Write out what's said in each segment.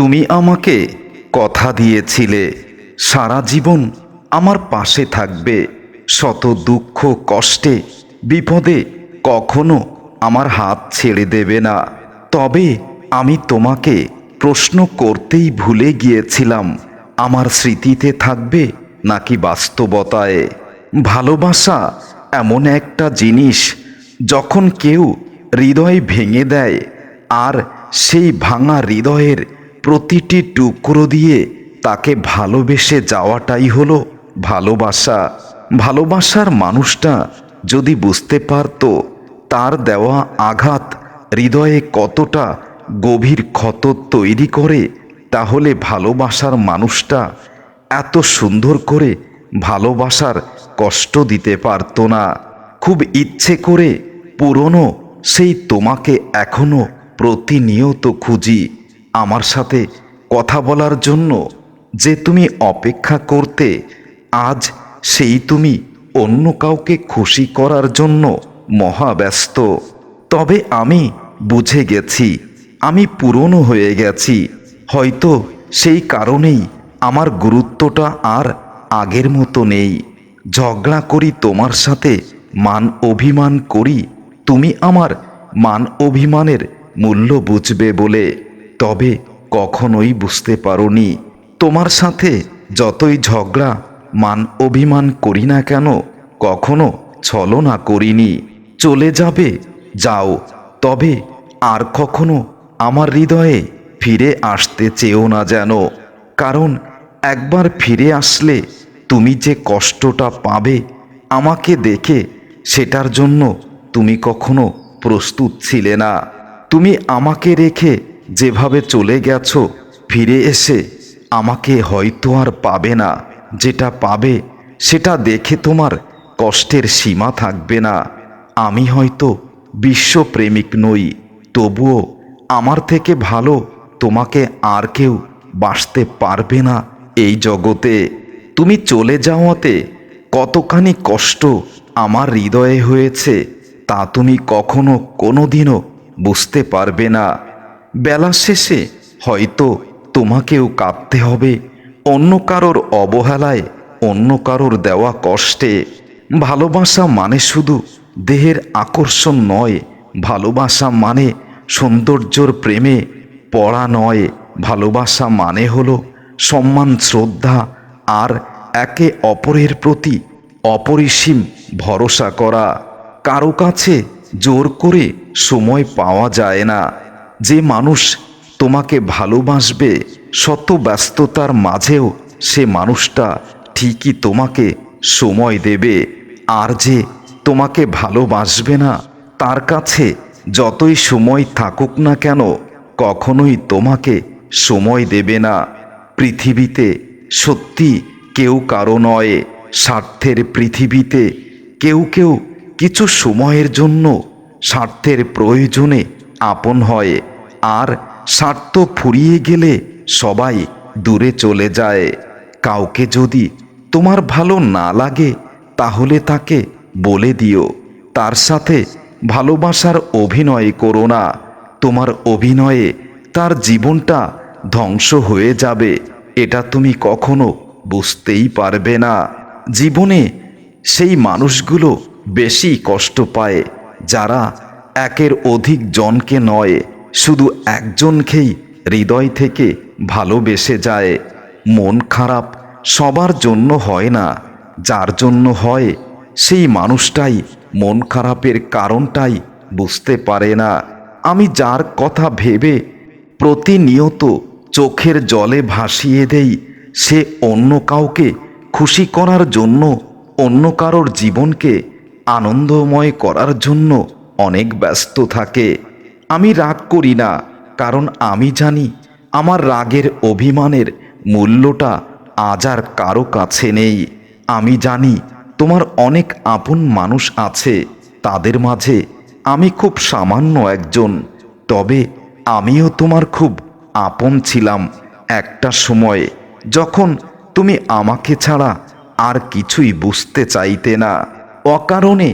তুমি আমাকে কথা দিয়েছিলে। সারা জীবন আমার পাশে থাকবে। শত দুঃখ, কষ্টে, বিপদে কখনো আমার হাত ছেড়ে দেবে না। তবে আমি তোমাকে প্রশ্ন করতেই ভুলে গিয়েছিলাম, আমার স্মৃতিতে থাকবে নাকি বাস্তবতায়। ভালোবাসা এমন একটা জিনিস, যখন কেউ হৃদয় ভেঙে দেয়, আর সেই ভাঙা হৃদয়ের প্রতিটি টুকরো দিয়ে তাকে ভালোবেসে যাওয়াটাই হলো ভালোবাসা। ভালোবাসার মানুষটা যদি বুঝতে পারত, তার দেওয়া আঘাত হৃদয়ে কতটা গভীর ক্ষত তৈরি করে, তাহলে ভালোবাসার মানুষটা এত সুন্দর করে ভালোবাসার কষ্ট দিতে পারত না। খুব ইচ্ছে করে পুরনো সেই তোমাকে এখনও প্রতিনিয়ত খুঁজি। আমার সাথে কথা বলার জন্য যে তুমি অপেক্ষা করতে, আজ সেই তুমি অন্য কাউকে খুশি করার জন্য মহাব্যস্ত। তবে আমি বুঝে গেছি, আমি পুরনো হয়ে গেছি। হয়তো সেই কারণেই আমার গুরুত্বটা আর আগের মতো নেই। ঝগড়া করি তোমার সাথে, মান অভিমান করি, তুমি আমার মান অভিমানের মূল্য বুঝবে বলে। তবে কখনোই বুঝতে পারোনি। তোমার সাথে যতই ঝগড়া, মান অভিমান করি না কেন, কখনো ছলনা করিনি। চলে যাবে, যাও, তবে আর কখনো আমার হৃদয়ে ফিরে আসতে চেয়েও না যেন। কারণ একবার ফিরে আসলে তুমি যে কষ্টটা পাবে, আমাকে দেখে সেটার জন্য তুমি কখনো প্রস্তুত ছিলে না। তুমি আমাকে রেখে যেভাবে চলে গেছো, ফিরে এসে আমাকে হয়তো আর পাবে না। যেটা পাবে, সেটা দেখে তোমার কষ্টের সীমা থাকবে না। আমি হয়তো বিশ্বপ্রেমিক নই, তবুও আমার থেকে ভালো তোমাকে আর কেউ বাসতে পারবে না এই জগতে। তুমি চলে যাওয়াতে কতখানি কষ্ট আমার হৃদয়ে হয়েছে, তা তুমি কখনো কোনোদিনও বুঝতে পারবে না। বেলা শেষে হয়তো তোমাকেও কাঁদতে হবে। অন্য কারোর অবহেলায়, অন্য কারোর দেওয়া কষ্টে। ভালোবাসা মানে শুধু দেহের আকর্ষণ নয়, ভালোবাসা মানে সৌন্দর্যর প্রেমে পড়া নয়। ভালোবাসা মানে হলো সম্মান, শ্রদ্ধা আর একে অপরের প্রতি অপরিসীম ভরসা করা। কারও কাছে জোর করে সময় পাওয়া যায় না। যে মানুষ তোমাকে ভালোবাসবে শত ব্যস্ততার মাঝেও সে মানুষটা ঠিকই তোমাকে সময় দেবে। আর যে তোমাকে ভালোবাসবে না, তার কাছে যতই সময় থাকুক না কেন, কখনোই তোমাকে সময় দেবে না। পৃথিবীতে সত্যি কেউ কারও নয়, স্বার্থের পৃথিবীতে কেউ কেউ কিছু সময়ের জন্য স্বার্থের প্রয়োজনে আপন হয়। আর স্বার্থ ফুরিয়ে গেলে সবাই দূরে চলে যায়। কাউকে যদি তোমার ভালো না লাগে, তাহলে তাকে বলে দিও। তার সাথে ভালোবাসার অভিনয় করো না। তোমার অভিনয়ে তার জীবনটা ধ্বংস হয়ে যাবে। এটা তুমি কখনো বুঝতেই পারবে না। জীবনে সেই মানুষগুলো বেশি কষ্ট পায়, যারা একের অধিক জনকে নয়। শুধু একজনকেই হৃদয় থেকে ভালোবেসে যায়। মন খারাপ সবার জন্য হয় না, যার জন্য হয় সেই মানুষটাই মন খারাপের কারণটাই বুঝতে পারে না। আমি যার কথা ভেবে প্রতিনিয়ত চোখের জলে ভাসিয়ে দেই, সে অন্য কাউকে খুশি করার জন্য, অন্য কারোর জীবনকে আনন্দময় করার জন্য অনেক ব্যস্ত থাকে। আমি রাগ করি না, কারণ আমি জানি আমার রাগের অভিমানের মূল্যটা আজ আর কারও কাছে নেই। আমি জানি তোমার অনেক আপন মানুষ আছে, তাদের মাঝে আমি খুব সামান্য একজন। তবে আমিও তোমার খুব আপন ছিলাম একটা সময়ে, যখন তুমি আমাকে ছাড়া আর কিছুই বুঝতে চাইতে না। অকারণে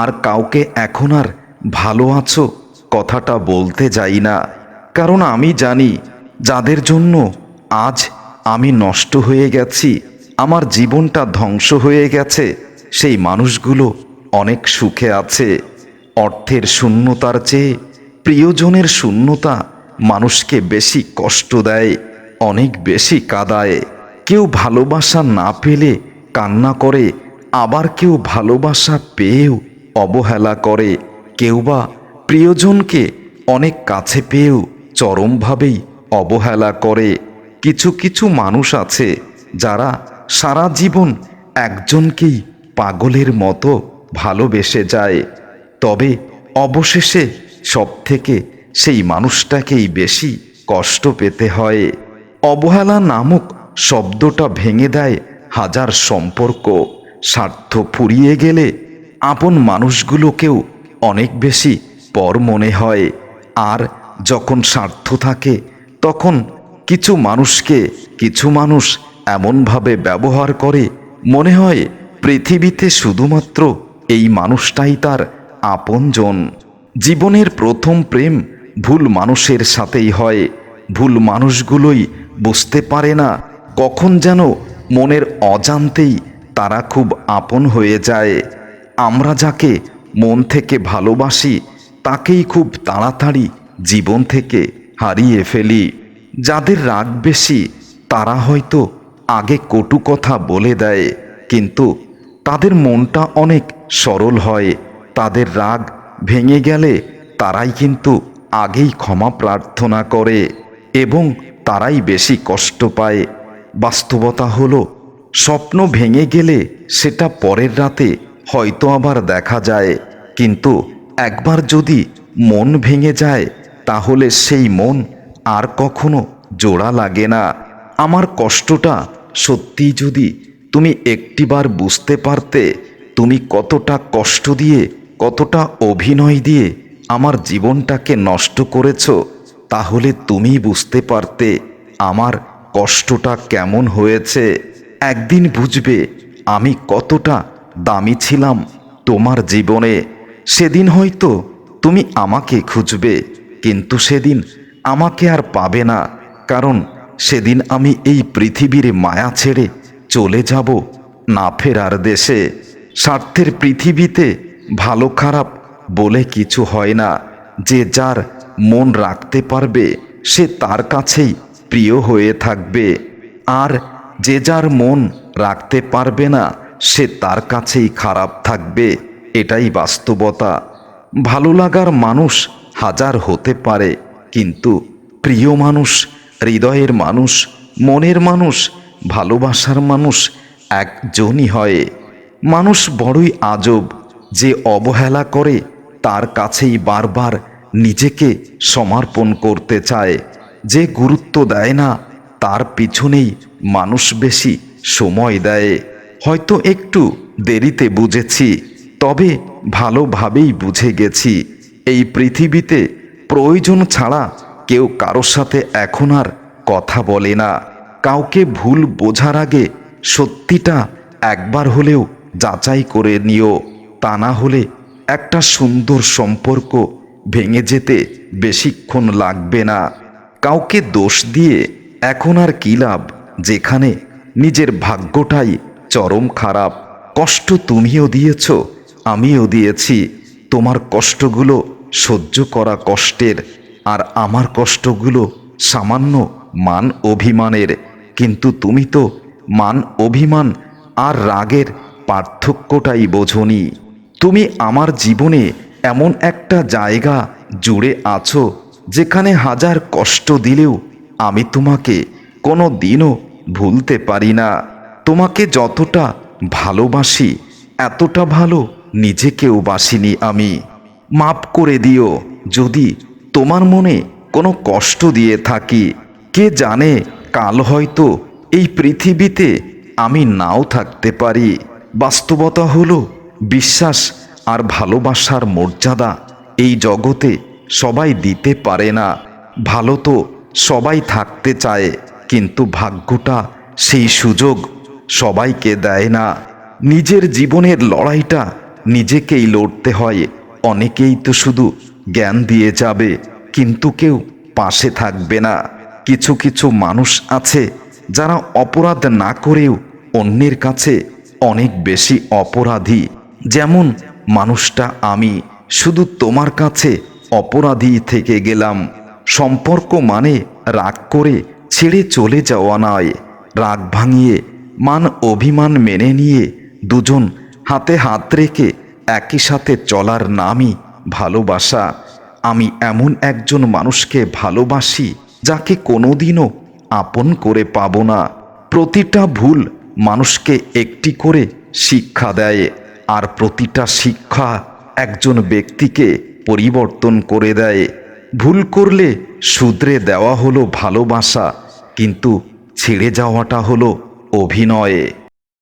আর কাউকে এখন আর ভালো আছো? কথাটা বলতে যাই না। কারণ আমি জানি, যাদের জন্য আজ আমি নষ্ট হয়ে গেছি, আমার জীবনটা ধ্বংস হয়ে গেছে, সেই মানুষগুলো অনেক সুখে আছে। অর্থের শূন্যতার চেয়ে প্রিয়জনের শূন্যতা মানুষকে বেশি কষ্ট দেয়, অনেক বেশি কাদায়। কেউ ভালোবাসা না পেলে কান্না করে, আবার কেউ ভালোবাসা পেয়েও অবহেলা করে। কেউ বা প্রিয়জনকে অনেক কাছে পেয়েও চরমভাবেই অবহেলা করে। কিছু কিছু মানুষ আছে যারা সারা জীবন একজনকেই পাগলের মতো ভালোবেসে যায়। তবে অবশেষে সব থেকে সেই মানুষটাকেই বেশি কষ্ট পেতে হয়। অবহেলা নামক শব্দটা ভেঙে দেয় হাজার সম্পর্ক। স্বার্থ ফুরিয়ে গেলে আপন মানুষগুলোকেও অনেক বেশি পর মনে হয়, আর যখন স্বার্থ থাকে, তখন কিছু মানুষকে কিছু মানুষ এমনভাবে ব্যবহার করে, মনে হয় পৃথিবীতে শুধুমাত্র এই মানুষটাই তার আপনজন। জীবনের প্রথম প্রেম ভুল মানুষের সাথেই হয়, ভুল মানুষগুলোই বুঝতে পারে না কখন যেন মনের অজান্তেই তারা খুব আপন হয়ে যায়। আমরা যাকে মন থেকে ভালোবাসি তাকেই খুব তাড়াতাড়ি জীবন থেকে হারিয়ে ফেলি। যাদের রাগ বেশি, তারা হয়তো আগে কটু কথা বলে দেয়, কিন্তু তাদের মনটা অনেক সরল হয়। তাদের রাগ ভেঙে গেলে তারাই কিন্তু আগেই ক্ষমা প্রার্থনা করে এবং তারাই বেশি কষ্ট পায়। বাস্তবতা হলো, স্বপ্ন ভেঙে গেলে সেটা পরের রাতে হয়তো আবার দেখা যায়, কিন্তু একবার যদি মন ভেঙে যায়, তাহলে সেই মন আর কখনো জোড়া লাগে না। আমার কষ্টটা সত্যি যদি তুমি একটিবার বুঝতে পারতে, তুমি কতটা কষ্ট দিয়ে, কতটা অভিনয় দিয়ে আমার জীবনটাকে নষ্ট করেছ, তাহলে তুমি বুঝতে পারতে আমার কষ্টটা কেমন হয়েছে। একদিন বুঝবে আমি কতটা দামি ছিলাম তোমার জীবনে। সেদিন হয়তো তুমি আমাকে খুঁজবে, কিন্তু সেদিন আমাকে আর পাবে না, কারণ সেদিন আমি এই পৃথিবীর মায়া ছেড়ে চলে যাব না ফেরার দেশে। স্বার্থের পৃথিবীতে ভালো খারাপ বলে কিছু হয় না, যে যার মন রাখতে পারবে, সে তার কাছেই প্রিয় হয়ে থাকবে। আর যে যার মন রাখতে পারবে না, সে তার কাছেই খারাপ থাকবে। এটাই বাস্তবতা। ভালো লাগার মানুষ হাজার হতে পারে, কিন্তু প্রিয় মানুষ, হৃদয়ের মানুষ, মনের মানুষ, ভালোবাসার মানুষ একজনই হয়। মানুষ বড়ই আজব যে অবহেলা করে, তার কাছেই বারবার নিজেকে সমর্পণ করতে চায়। যে গুরুত্ব দেয় না, তার পিছনেই মানুষ বেশি সময় দেয়। হয়তো একটু দেরিতে বুঝেছি তবে ভালোভাবেই বুঝে গেছি, এই পৃথিবীতে প্রয়োজন ছাড়া কেউ কারোর সাথে এখন আর কথা বলে না। কাউকে ভুল বোঝার আগে সত্যিটা একবার হলেও যাচাই করে নিও, তা না হলে একটা সুন্দর সম্পর্ক ভেঙে যেতে বেশিক্ষণ লাগবে না। কাউকে দোষ দিয়ে এখন আর কী লাভ, যেখানে নিজের ভাগ্যটাই চরম খারাপ। কষ্ট তুমিও দিয়েছ আমিও দিয়েছি। তোমার কষ্টগুলো সহ্য করা কষ্টের, আর আমার কষ্টগুলো সামান্য মান অভিমানের। কিন্তু তুমি তো মান অভিমান আর রাগের পার্থক্যটাই বোঝনি। তুমি আমার জীবনে এমন একটা জায়গা জুড়ে আছো, যেখানে হাজার কষ্ট দিলেও আমি তোমাকে কোনো দিনও ভুলতে পারি না। তোমাকে যতটা ভালোবাসি, এতটা ভালো নিজেকেও বাসিনি আমি। মাপ করে দিও, যদি তোমার মনে কোনো কষ্ট দিয়ে থাকি। কে জানে, কাল হয়তো এই পৃথিবীতে আমি নাও থাকতে পারি। বাস্তবতা হলো বিশ্বাস আর ভালোবাসার মর্যাদা। এই জগতে সবাই দিতে পারে না। ভালো তো সবাই থাকতে চায়, কিন্তু ভাগ্যটা সেই সুযোগ সবাইকে দেয় না। নিজের জীবনের লড়াইটা নিজেকেই লড়তে হয়। অনেকেই তো শুধু জ্ঞান দিয়ে যাবে, কিন্তু কেউ পাশে থাকবে না। কিছু কিছু মানুষ আছে যারা অপরাধ না করেও অন্যের কাছে অনেক বেশি অপরাধী। যেমন, মানুষটা, আমি শুধু তোমার কাছে অপরাধী থেকে গেলাম। সম্পর্ক মানে রাগ করে ছেড়ে চলে যাওয়া নয়। রাগ ভাঙিয়ে, মান অভিমান মেনে নিয়ে দুজন হাতে হাত রেখে একই সাথে চলার নামই ভালোবাসা। আমি এমন একজন মানুষকে ভালোবাসি যাকে কোনোদিনও আপন করে পাব না। প্রতিটা ভুল মানুষকে একটি করে শিক্ষা দেয় আর প্রতিটা শিক্ষা একজন ব্যক্তিকে পরিবর্তন করে দেয়। ভুল করলে শুধরে দেওয়া হলো ভালোবাসা, কিন্তু ছেড়ে যাওয়াটা হলো অভিনয়ে।